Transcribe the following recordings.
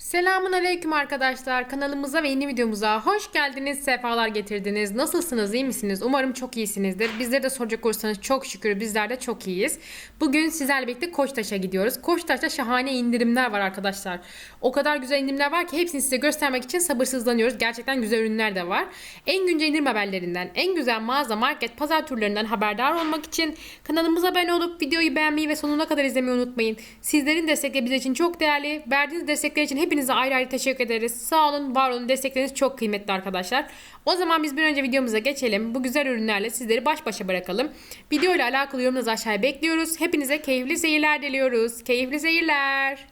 Selamun Aleyküm arkadaşlar. Kanalımıza ve yeni videomuza hoş geldiniz, sefalar getirdiniz. Nasılsınız, iyi misiniz? Umarım çok iyisinizdir. Bizleri de soracak olursanız çok şükür bizler de çok iyiyiz. Bugün sizlerle birlikte Koçtaş'a gidiyoruz. Koçtaş'ta şahane indirimler var arkadaşlar. O kadar güzel indirimler var ki hepsini size göstermek için sabırsızlanıyoruz. Gerçekten güzel ürünler de var. En güncel indirim haberlerinden, en güzel mağaza, market, pazar turlarından haberdar olmak için kanalımıza abone olup videoyu beğenmeyi ve sonuna kadar izlemeyi unutmayın. Sizlerin destekleri bizim için çok değerli. Verdiğiniz destekler için hepinize ayrı ayrı teşekkür ederiz. Sağ olun, var olun. Destekleriniz çok kıymetli arkadaşlar. O zaman biz bir önce videomuza geçelim. Bu güzel ürünlerle sizleri baş başa bırakalım. Video ile alakalı yorumlarınızı aşağıya bekliyoruz. Hepinize keyifli seyirler diliyoruz. Keyifli seyirler.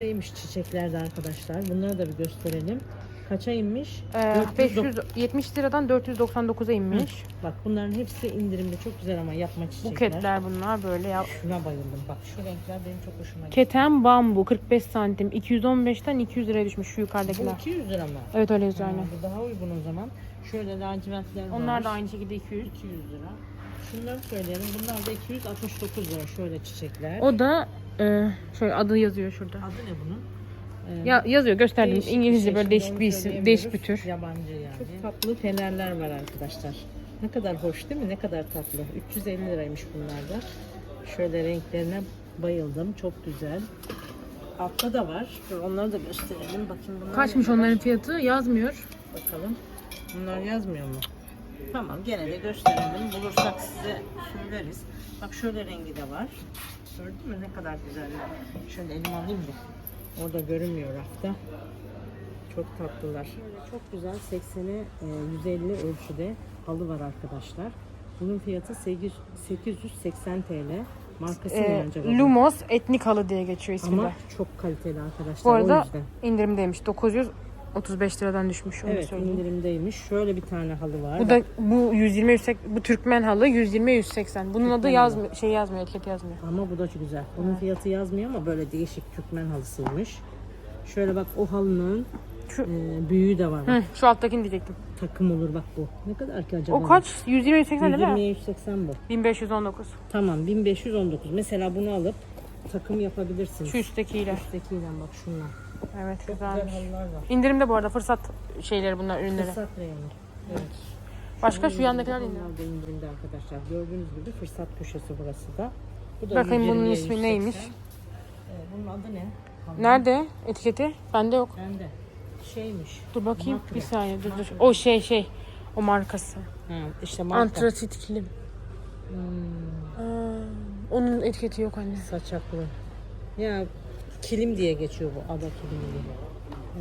Neymiş çiçeklerde arkadaşlar. Bunları da bir gösterelim. Kaça inmiş? Ee, 409 570 liradan 499'a inmiş. Bak bunların hepsi indirimde çok güzel ama yapma çiçekler. Buketler bunlar böyle ya. Şuna bayıldım. Bak şu renkler benim çok hoşuma gitti. Keten bambu 45 santim 215'ten 200 liraya düşmüş şu Bu yukarıdakiler. 200 lira mı? Evet öyle yazıyor aynen. bu daha uygun o zaman. Şöyle lacivertler var. Onlar da aynı şekilde 200. 200 lira. Şunları söyleyelim. Bunlar da 269 lira şöyle çiçekler. O da e, şöyle adı yazıyor şurada. Adı ne bunun? Ya yazıyor gösterdim. değişik İngilizce şey. böyle Şimdi değişik onu bir isim, değişik bir tür. Yabancı yani. Çok tatlı fenerler var arkadaşlar. Ne kadar hoş değil mi? Ne kadar tatlı. 350 liraymış bunlar da. Şöyle renklerine bayıldım. Çok güzel. Altta da var. Dur onları da gösterelim. Bakın bunlar Kaçmış ne kadar? onların fiyatı yazmıyor. Bakalım. Bunlar yazmıyor mu? Tamam gene de gösterelim. Bulursak size söyleriz. Bak şöyle rengi de var. Gördün mü ne kadar güzel. Şöyle elime alayım da. Orada görünmüyor rafta. Çok tatlılar. Şöyle çok güzel 80'e 150 ölçüde halı var arkadaşlar. Bunun fiyatı 8, 880 TL. Markası ee, ne acaba? Lumos etnik halı diye geçiyor ismi Ama çok kaliteli arkadaşlar. Bu arada indirimdeymiş. 900 35 liradan düşmüş onu evet, söyleyeyim. indirimdeymiş. Şöyle bir tane halı var. Bu da bu 120 180 bu Türkmen halı 120 180. Bunun Türkmen adı yazmıyor şey yazmıyor etiket yazmıyor. Ama bu da çok güzel. Bunun evet. fiyatı yazmıyor ama böyle değişik Türkmen halısıymış. Şöyle bak o halının şu, e, büyüğü de var. Hı, şu alttakini diyecektim. Takım olur bak bu. Ne kadar ki acaba? O kaç? 120 180 değil mi? 120 180 bu. 1519. Tamam 1519. Mesela bunu alıp takım yapabilirsin. Şu üsttekiyle. Üsttekiyle bak şunlar. Evet güzelmiş. halılar var. İndirimde bu arada fırsat şeyleri bunlar ürünleri. Fırsat reyonu. Evet. Başka şu yandakiler indirim. Onlar da indirimde arkadaşlar. Gördüğünüz gibi fırsat köşesi burası da. Bu da Bakayım bunun 120'ye ismi 180. neymiş? Ee, bunun adı ne? Halı. Nerede etiketi? Bende yok. Bende. Şeymiş. Dur bakayım Makro. bir saniye dur dur. O şey şey o markası. Ha, işte marka. Antrasit kilim. Hmm, Aa, onun etiketi yok anne. saçaklı. Ya kilim diye geçiyor bu. Ada kilimi diye.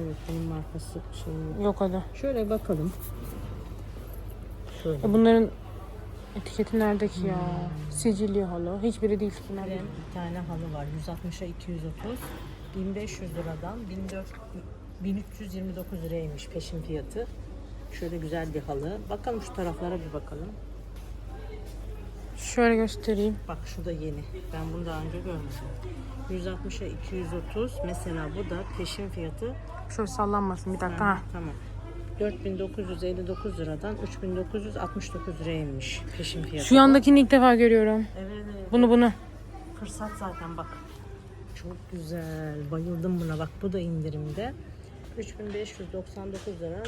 Evet bunun markası şey. Yok o da. Şöyle bakalım. Şöyle. E bunların etiketi nerede ki ya? Sicilya halı. Hiçbiri değil bunlar. Bir bir tane halı var. 160'a 230. 1500 liradan 1400 1329 liraymış peşin fiyatı. Şöyle güzel bir halı. Bakalım şu taraflara bir bakalım. Şöyle göstereyim. Bak şu da yeni. Ben bunu daha önce görmedim. 160'a 230. Mesela bu da peşin fiyatı. Şöyle sallanmasın bir dakika. Ha. Tamam. 4959 liradan 3969 liraya inmiş peşin fiyatı. Şu yandakini ilk defa görüyorum. Evet, evet. Bunu bunu. Fırsat zaten bak. Çok güzel. Bayıldım buna. Bak bu da indirimde. 3599 lira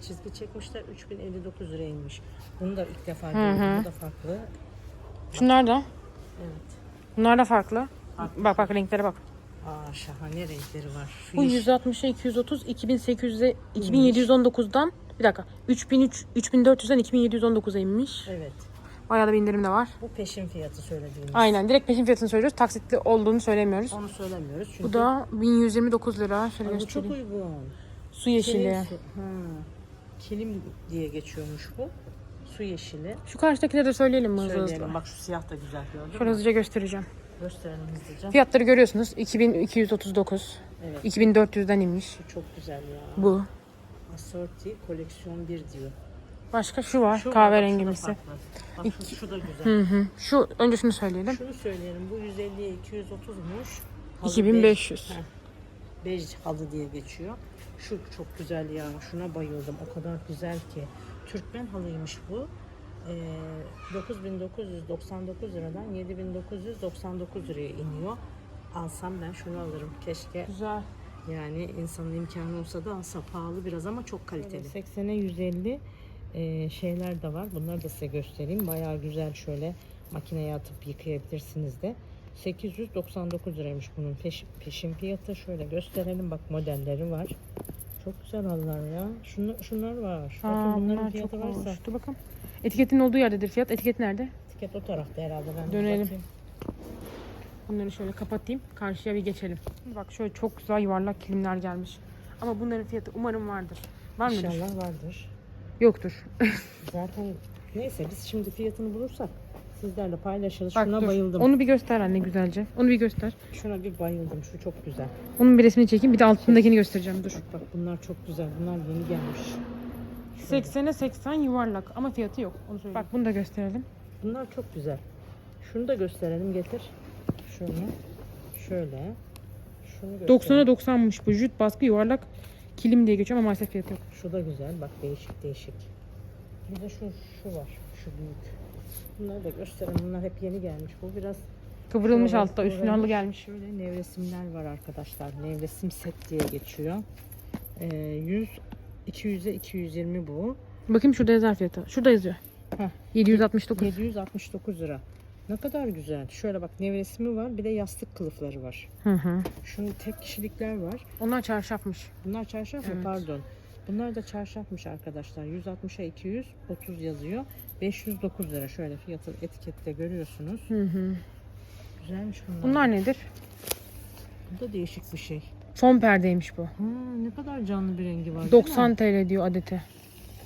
çizgi çekmişler. 3059 liraya inmiş. Bunu da ilk defa gördüm. Bu da farklı. Şunlar da. Evet. Bunlar da farklı. Bak bak renklere bak. Aa şahane renkleri var. Şu Bu 160'a 230, 2800'e 2719'dan bir dakika. 3003 3400'den 2719'a inmiş. Evet. Bayağı da bir indirim de var. Bu peşin fiyatı söylediğimiz. Aynen. Direkt peşin fiyatını söylüyoruz. Taksitli olduğunu söylemiyoruz. Onu söylemiyoruz çünkü Bu da 1129 lira. Şöyle Ay, bu çok göstereyim. uygun. Su yeşili. Şey, su- Ha. Kilim diye geçiyormuş bu. Su yeşili. Şu karşıdakileri de söyleyelim mi hızlı Söyleyelim. hızlı? Bak şu siyah da güzel gördün Şöyle mü? hızlıca göstereceğim. Gösterelim hızlıca. Fiyatları görüyorsunuz. 2239. Evet. 2400'den inmiş. Bu çok güzel ya. Bu. Assorti koleksiyon 1 diyor. Başka şu var. Şu kahverengimsi. bak, şu da farklı. Bak şu, şu da güzel. Hı hı. Şu önce şunu söyleyelim. Şunu söyleyelim. Bu 150'ye 230'muş. Halı 2500. Bej, heh, bej halı diye geçiyor. Şu çok güzel ya. Şuna bayıldım. O kadar güzel ki. Türkmen halıymış bu. Ee, 9999 liradan 7999 liraya iniyor. alsam ben şunu alırım. Keşke Güzel. yani insanın imkanı olsa da alsa pahalı biraz ama çok kaliteli. 80'e 150 e, şeyler de var. Bunları da size göstereyim. Bayağı güzel şöyle makineye atıp yıkayabilirsiniz de. 899 liraymış bunun peş, peşin fiyatı. Şöyle gösterelim. Bak modelleri var. Çok güzel halılar ya. Şunu, şunlar var. Aa, Bakın bunların bunlar fiyatı çok varsa. hoş. Dur bakalım. Etiketin olduğu yerdedir fiyat. Etiket nerede? Etiket o tarafta herhalde. Ben bir Dönelim. bakayım. Bunları şöyle kapatayım. Karşıya bir geçelim. Bak şöyle çok güzel yuvarlak kilimler gelmiş. Ama bunların fiyatı umarım vardır. Var mıdır? İnşallah vardır. Yoktur. Zaten neyse biz şimdi fiyatını bulursak sizlerle paylaşırız. Bak Şuna dur. bayıldım. Onu bir göster anne güzelce. Onu bir göster. Şuna bir bayıldım. Şu çok güzel. Onun bir resmini çekeyim. Bir de altındakini göstereceğim. Dur. Bak bak bunlar çok güzel. Bunlar yeni gelmiş. 80'e 80 yuvarlak ama fiyatı yok. Onu söyleyeyim. Bak bunu da gösterelim. Bunlar çok güzel. Şunu da gösterelim getir. Şunu. Şöyle. Şunu gösterelim. 90'a 90'mış bu. Jüt baskı yuvarlak kilim diye geçiyor ama maalesef fiyatı yok. Şu da güzel. Bak değişik değişik. Bir de şu şu var. Şu büyük. Bunları da gösterelim. Bunlar hep yeni gelmiş. Bu biraz Kıvrılmış Şöyle, altta. Üstüne halı gelmiş. Şöyle nevresimler var arkadaşlar. Nevresim set diye geçiyor. Ee, 100 200'e 220 bu. Bakayım şurada yazar fiyatı. Şurada yazıyor. Heh. 769. 769 lira. Ne kadar güzel. Şöyle bak nevresimi var. Bir de yastık kılıfları var. Hı hı. Şunun tek kişilikler var. Onlar çarşafmış. Bunlar çarşaf mı? Evet. Pardon. Bunlar da çarşafmış arkadaşlar. 160'a 230 yazıyor. 509 lira. Şöyle fiyatı etikette görüyorsunuz. Hı hı. Güzelmiş bunlar. Bunlar nedir? Bu da değişik bir şey. Fon perdeymiş bu. Ha, ne kadar canlı bir rengi var. değil mi? 90 TL diyor adeti.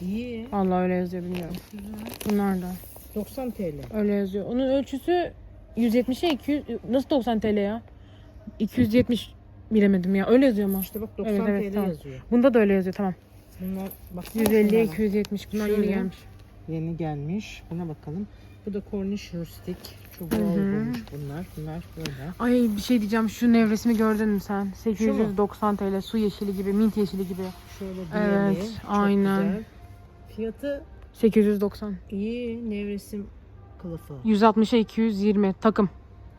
İyi. Allah öyle yazıyor bilmiyorum. Güzel. Bunlar da 90 TL. öyle yazıyor. Onun ölçüsü 170'e 200 nasıl 90 TL ya? 270 bilemedim ya. Öyle yazıyor ama. İşte bak 90 Evet, evet, TL tamam. yazıyor. Bunda da öyle yazıyor tamam. Bunlar bak 150'ye 270 bunlar yeni gelmiş. Yeni gelmiş. Buna bakalım. Bu da Cornish Rustic. Hı hı. olmuş bunlar. Bunlar böyle. Ay bir şey diyeceğim şu nevresimi gördün mü sen? 890 TL su yeşili gibi mint yeşili gibi. Şöyle Evet. Çok aynen. güzel. Fiyatı 890. iyi. Nevresim kılıfı. 160'a 220 takım.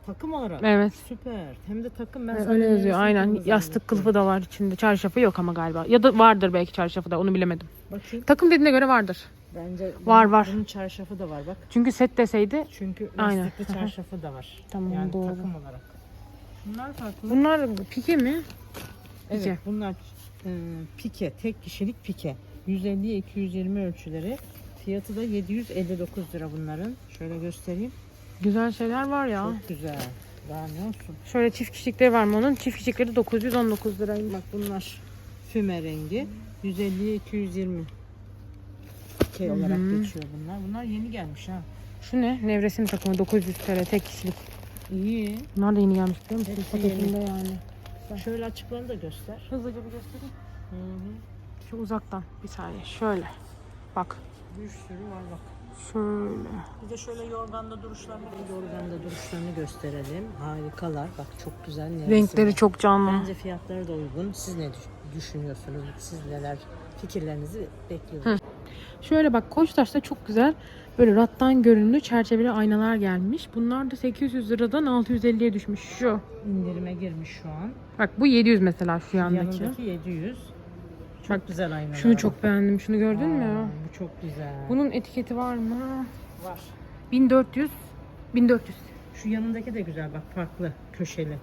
Takım olarak. Evet. Süper. Hem de takım. Ben öyle yazıyor aynen. Yastık kılıfı da var içinde. Çarşafı yok ama galiba. Ya da vardır belki çarşafı da onu bilemedim. Bakayım. Takım dediğine göre vardır. Bence Var, var. Bunun çarşafı da var bak. Çünkü set deseydi Çünkü Aynen. çarşafı da var. Tamam, yani doğru. takım olarak. Bunlar farklı. bunlar pike mi? Evet Pike. bunlar e, pike, tek kişilik pike. 150'ye 220 ölçüleri. Fiyatı da 759 lira bunların. Şöyle göstereyim. Güzel şeyler var ya. Çok güzel. Daha ne olsun. Şöyle çift kişilikleri var mı onun? Çift kişilikleri 919 liraymış. Bak bunlar füme rengi. 150'ye 220 pike olarak geçiyor bunlar. Bunlar yeni gelmiş ha. Şu ne? Nevresim takımı 900 TL tek kişilik. İyi. Bunlar da yeni gelmiş biliyor musun? Hepsi Paketinde yani. Şöyle açıklarını da göster. Hızlıca bir göstereyim. Hı hı. Şu uzaktan bir saniye. Şöyle. Bak. Bir sürü var bak. Şöyle. Bir de şöyle yorganda duruşlarını, yorganda duruşlarını gösterelim. Harikalar. Bak çok güzel. nevresim Renkleri var. çok canlı. Bence fiyatları da uygun. Siz ne düş- düşünüyorsunuz? Siz neler fikirlerinizi bekliyorum. Şöyle bak Koçtaş'ta çok güzel böyle rattan görünümlü çerçeveli aynalar gelmiş. Bunlar da 800 liradan 650'ye düşmüş. Şu. İndirime girmiş şu an. Bak bu 700 mesela şu yandaki. Yanındaki 700. Çok güzel aynalar. Şunu çok beğendim. Şunu gördün mü? Aa, Bu çok güzel. Bunun etiketi var mı? var. 1400. 1400. Şu yanındaki de güzel bak farklı köşeli.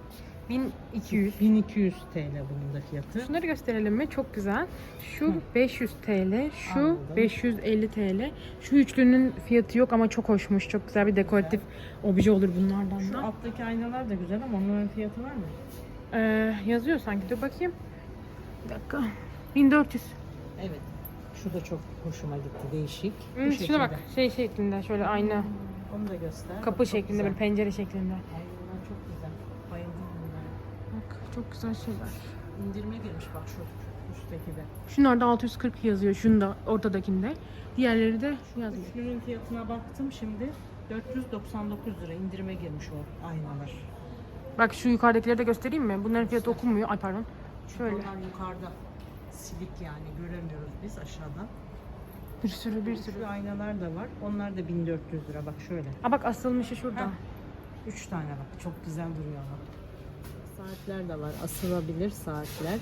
1200. 1200 TL bunun da fiyatı. Şunları gösterelim mi? Çok güzel. Şu Hı. 500 TL, şu Anladım. 550 TL. Şu üçlünün fiyatı yok ama çok hoşmuş. Çok güzel bir dekoratif obje olur bunlardan Şu da. alttaki aynalar da güzel ama onların fiyatı var mı? Ee, yazıyor sanki. Dur bakayım. Bir dakika. 1400. Evet. Şu da çok hoşuma gitti. Değişik. Bu Hı, şekilde. şuna bak. Şey şeklinde şöyle aynı. Onu da göster. Kapı Bak, çok şeklinde güzel. böyle pencere şeklinde. Ay bunlar çok güzel. Bayıldım bunlara. Bak çok güzel şeyler. İndirime girmiş bak şu üstteki de. Şunlarda 640 yazıyor. Şunda ortadakinde. Diğerleri de şu yazıyor. Üçlünün fiyatına baktım şimdi. 499 lira indirime girmiş o aynalar. Bak şu yukarıdakileri de göstereyim mi? Bunların fiyatı okunmuyor. Ay pardon. Şöyle. Onlar yukarıda. Silik yani göremiyoruz biz aşağıdan. Bir sürü bir sürü. Şu aynalar da var. Onlar da 1400 lira bak şöyle. Aa bak asılmışı şurada. Heh. 3 tane bak çok güzel duruyor ama. saatler de var. Asılabilir saatler.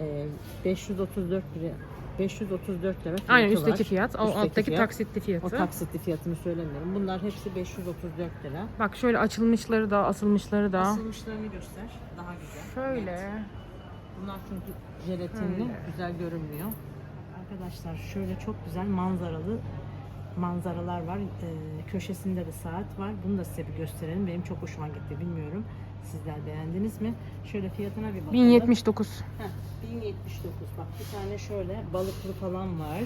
Ee, 534 lira 534 lira fiyatı Aynen var. üstteki fiyat. O Üstteki alttaki fiyat. taksitli fiyatı. O taksitli fiyatını söylemiyorum. Bunlar hepsi 534 lira. Bak şöyle açılmışları da asılmışları da. Asılmışlarını göster. Daha güzel. Şöyle. Evet. Bunlar çünkü jelatinli, Öyle. güzel görünmüyor. Arkadaşlar şöyle çok güzel manzaralı manzaralar var. Ee, köşesinde de saat var. Bunu da size bir gösterelim. Benim çok hoşuma gitti. Bilmiyorum. Sizler beğendiniz mi? Şöyle fiyatına bir bakalım. 1079. Heh, 1079. Bak bir tane şöyle balıklı falan var.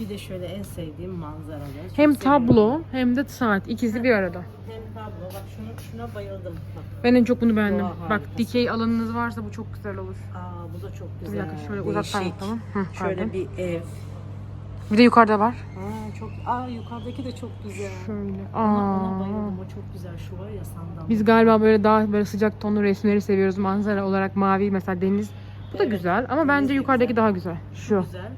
Bir de şöyle en sevdiğim manzaralı. Çok Hem seviyorum. tablo hem de saat ikisi bir arada. Hem Bak şunu, şuna bayıldım. Bak. Ben en çok bunu beğendim. Doğa Bak harikası. dikey alanınız varsa bu çok güzel olur. Aa bu da çok güzel. bir dakika şöyle uzaktan Değişik. yapalım. Hı, Şöyle pardon. bir ev. Bir de yukarıda var. Aa çok aa yukarıdaki de çok güzel. Şöyle. Ona, ona Aa. bayıldım. O çok güzel. Şu var ya sandal. Biz galiba böyle daha böyle sıcak tonlu resimleri seviyoruz. Manzara olarak mavi mesela deniz. Bu da Evet, güzel ama deniz bence de yukarıdaki güzel. daha güzel. Şu. güzel.